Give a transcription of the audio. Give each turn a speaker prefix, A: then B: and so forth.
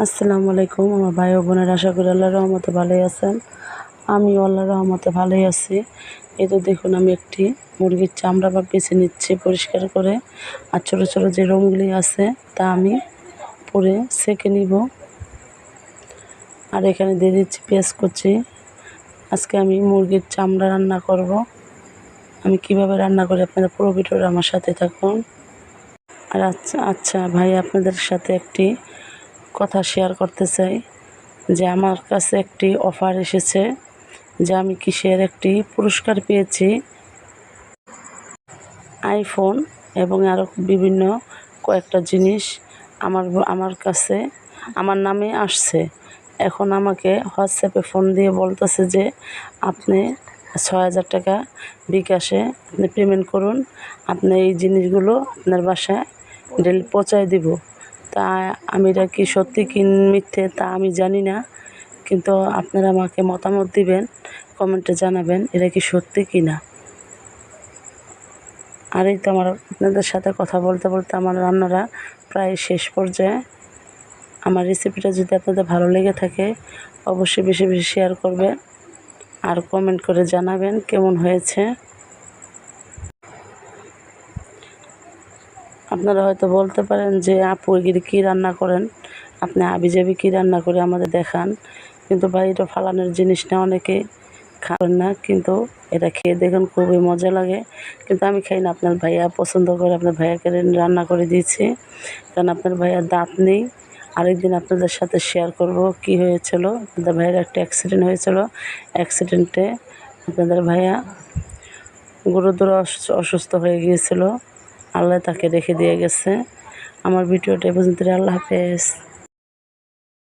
A: আসসালামু আলাইকুম, আমার ভাই ও বোনের আশা করি আল্লাহর রহমতে ভালোই আছেন। আমিও আল্লাহর রহমতে ভালোই আছি। এই তো দেখুন, আমি একটি মুরগির চামড়া বা বেছে নিচ্ছি পরিষ্কার করে। আর ছোটো ছোটো যে রোমগুলি আছে, তা আমি পরে সেঁকে নিব। আর এখানে দিয়ে দিচ্ছি পেঁয়াজ কুচি। আজকে আমি মুরগির চামড়া রান্না করব। আমি কীভাবে রান্না করি আপনারা পুরো ভিডিওটা আমার সাথে থাকুন। আর আচ্ছা আচ্ছা ভাই, আপনাদের সাথে একটি কথা শেয়ার করতে চাই যে আমার কাছে একটি অফার এসেছে যে আমি কিসের একটি পুরস্কার পেয়েছি। আইফোন এবং আরও বিভিন্ন কয়েকটা জিনিস আমার আমার কাছে, আমার নামে আসছে। এখন আমাকে হোয়াটসঅ্যাপে ফোন দিয়ে বলতেছে যে আপনি ছয় হাজার টাকা বিকাশে আপনি পেমেন্ট করুন, আপনি এই জিনিসগুলো আপনার বাসায় ডেলি পৌঁছায় দিব। তা আমি এটা কি সত্যি কি মিথ্যে তা আমি জানি না। কিন্তু আপনারা আমাকে মতামত দিবেন, কমেন্টে জানাবেন এটা কি সত্যি কি না। আর এই তো আমার আপনাদের সাথে কথা বলতে বলতে আমার রান্নারা প্রায় শেষ পর্যায়ে। আমার রেসিপিটা যদি আপনাদের ভালো লেগে থাকে, অবশ্যই বেশি বেশি শেয়ার করবেন। আর কমেন্ট করে জানাবেন কেমন হয়েছে। আপনারা হয়তো বলতে পারেন যে, আপু এগুলি কী রান্না করেন? আপনি আবিজাবি কী রান্না করে আমাদের দেখান। কিন্তু ভাই, এটা ফালানোর জিনিস না অনেকে খাবেন না, কিন্তু এটা খেয়ে দেখুন, খুবই মজা লাগে। কিন্তু আমি খাই না। আপনার ভাইয়া পছন্দ করে, আপনার ভাইয়াকে রান্না করে দিয়েছি। কারণ আপনার ভাইয়ার দাঁত নেই। আরেকদিন আপনাদের সাথে শেয়ার করব কি হয়েছিল। আপনাদের ভাইয়ের একটা অ্যাক্সিডেন্ট হয়েছিল। অ্যাক্সিডেন্টে আপনাদের ভাইয়া গুরুতর অসু- অসুস্থ হয়ে গিয়েছিল। আল্লাহ তাকে রেখে দিয়ে গেছে। আমার ভিডিওটা পর্যন্ত আল্লাহ হাফেজ।